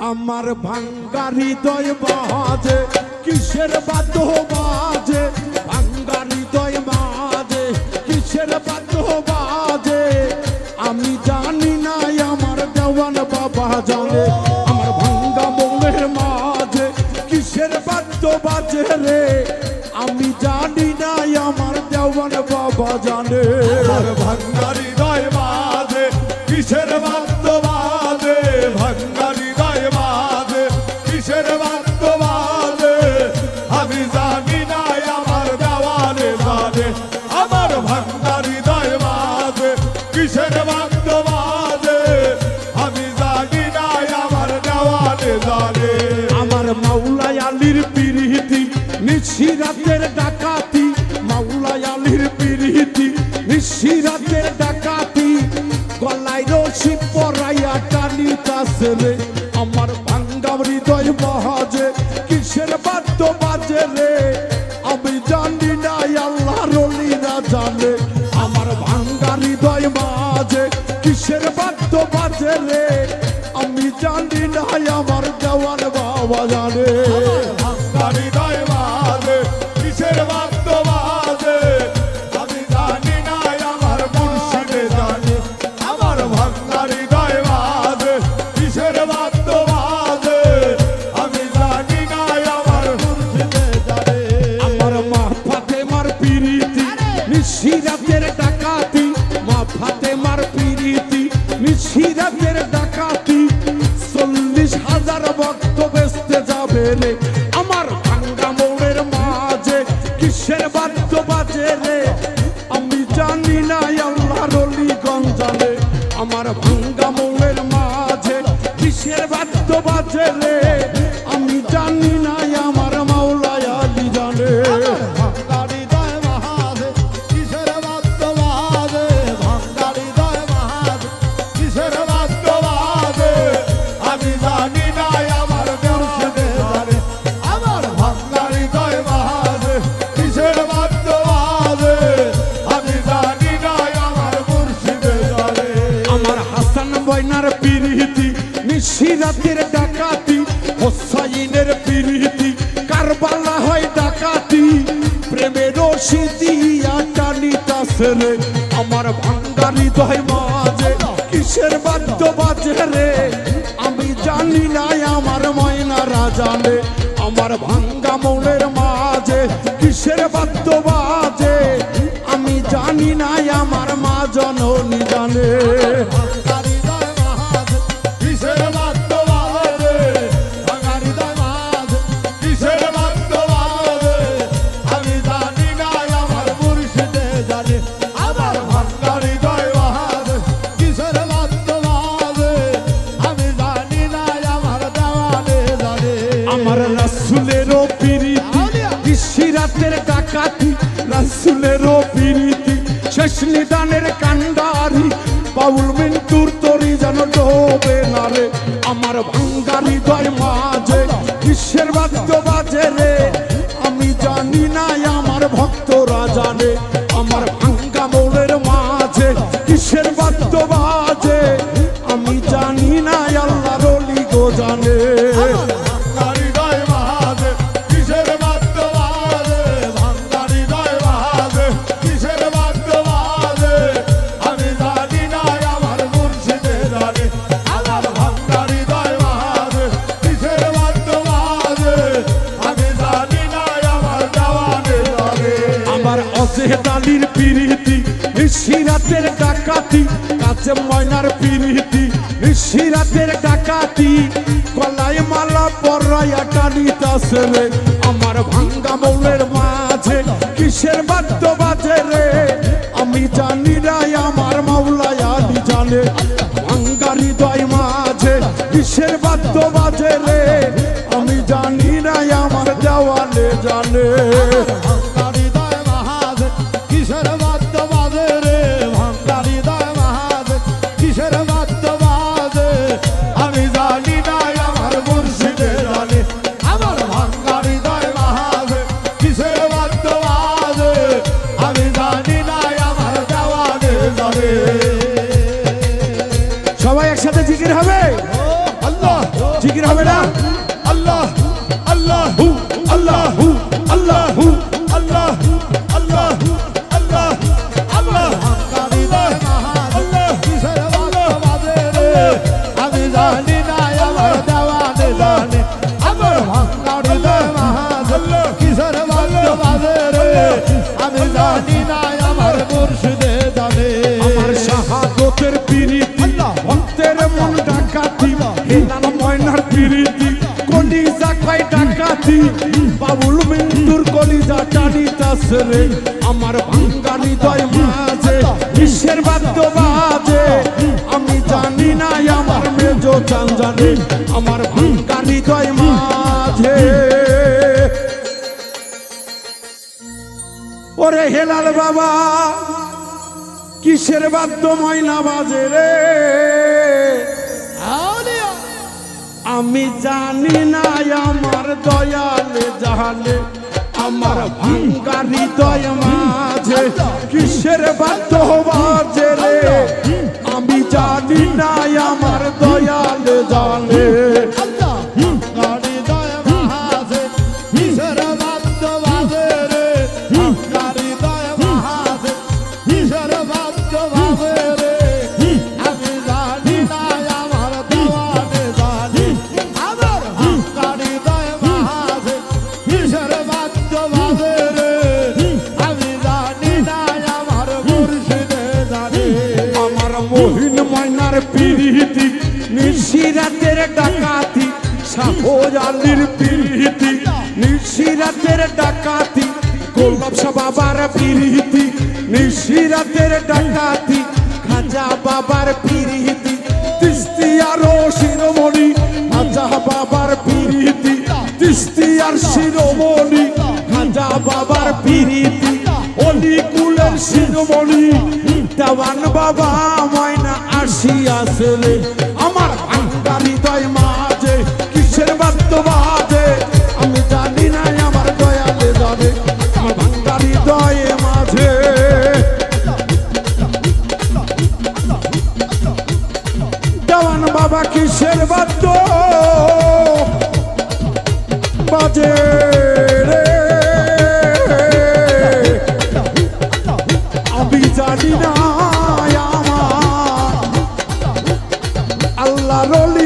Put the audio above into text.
আমার ভাঙ্গা হৃদয় বাজে, কিসের বাদ্য বাজে? ভাঙ্গা হৃদয় বাজে, কিসের বাদ্য বাজে? আমি জানি না আমার দেওয়ান বাবা জানে, আমার ভাঙ্গা মনের মাঝে কিসের বাদ্য বাজে রে? আমি জানি না আমার দেওয়ান বাবা জানে আর ভাঙ্গারি দয় বাজে, কিসের বাদ্য বাজে? ভাঙ্গারি জানে। আমার মাওলায় আলীর নিশি নিশিরাতের ডাকাতি। মাওলায় আলীর নিশি নিশিরাতের ডাকাতি। গলায় রশি পরাইয়া টানি তাসরে আমার ভাঙ্গা হৃদয় আমি জানি না আমার দেওয়ান বাবা জানে। চল্লিশ হাজার ভক্ত যাবে বয়নার পিরিতি, নিশিরাতের ডাকাতি, হোসাইনের পিরিতি, কারবালা হয় ডাকাতি, প্রেমের সিদিয়া টানিতাছে রে, আমার ভাঙ্গা হৃদয় মাঝে, কিসের বাদ্য বাজে রে? আমি জানি না আমার ময়নারা জানে আমার ভাঙ্গা মনের মাঝে, কিসের বাদ্য কৃষিরাতের ডাকাতি রাসুলেরও পিরিতি শেষ নিদানের কান্ডারি বাউল মিন্টুর তরি যেন ডোবে না রে, আমার ভাঙ্গা হৃদয় মাঝে কিসের বাদ্য বাজে রে। আমি জানি না আমার ভক্তরা জানে, আমার ডাকাতি কাছে ময়নার পিরিতি, নিশিরাতের ডাকাতি, গলায় মালা পরাইয়া টানিতাছে রে। আমার ভাঙ্গা মৌলের মাঝে কিসের বাদ্য বাজে রে? আমি জানি রাই আমার মাওলায় আলী জানে। ভাঙ্গা হৃদয় মাঝে কিসের বাদ্য বাজে রে? আমি জানি রাই আমার দেওয়ালে জানে। জিকির হবে? আল্লাহ জিকির হবে না? পিরিতি কলিজা কয় ডাকাতি বাবুল মিন্টুর কলিজা টানিতাছে রে আমার বাঙ্গালি দয় মাঝে বিশ্বের বাদ্য বাজে আমি জানি না আমার মেজো চান জানে আমার বাঙ্গালি দয় মাঝে ওরে হেলাল বাবা কিসের বাদ্য ময়না বাজে রে আমি জানি না আমার দয়ালে জাহালে আমার ভাঙ্গা হৃদয় মাঝে কিসের হওয়া বাজে? মহিন ময়নার পিরিতি, নিশিরাতের ডাকাতি সাহজালির পিরিতি, নিশিরাতের ডাকাতি, গোলাপ বাবার পিরিতি, নিশিরাতের ডাকাতি, খাজা বাবার পিরিতি তিস্তিয়ার শিরোমণি, খাজা বাবার পিরিতি তিস্তিয়ার শিরোমণি, খাজা বাবার পিরিতি। অলিকুলের শিরোমণি দেওয়ান বাবা ময়না আসি আসলে আমার ভাঙ্গা হৃদয় মাঝে, কিসের বাদ্য বাজে? আমি জানি না আমার দয়ালে যাবে, আমার ভাঙ্গা মাঝে। দেওয়ান বাবা, কিসের বাদ্য বাজে? বিদায় আমার। আল্লাহ রলি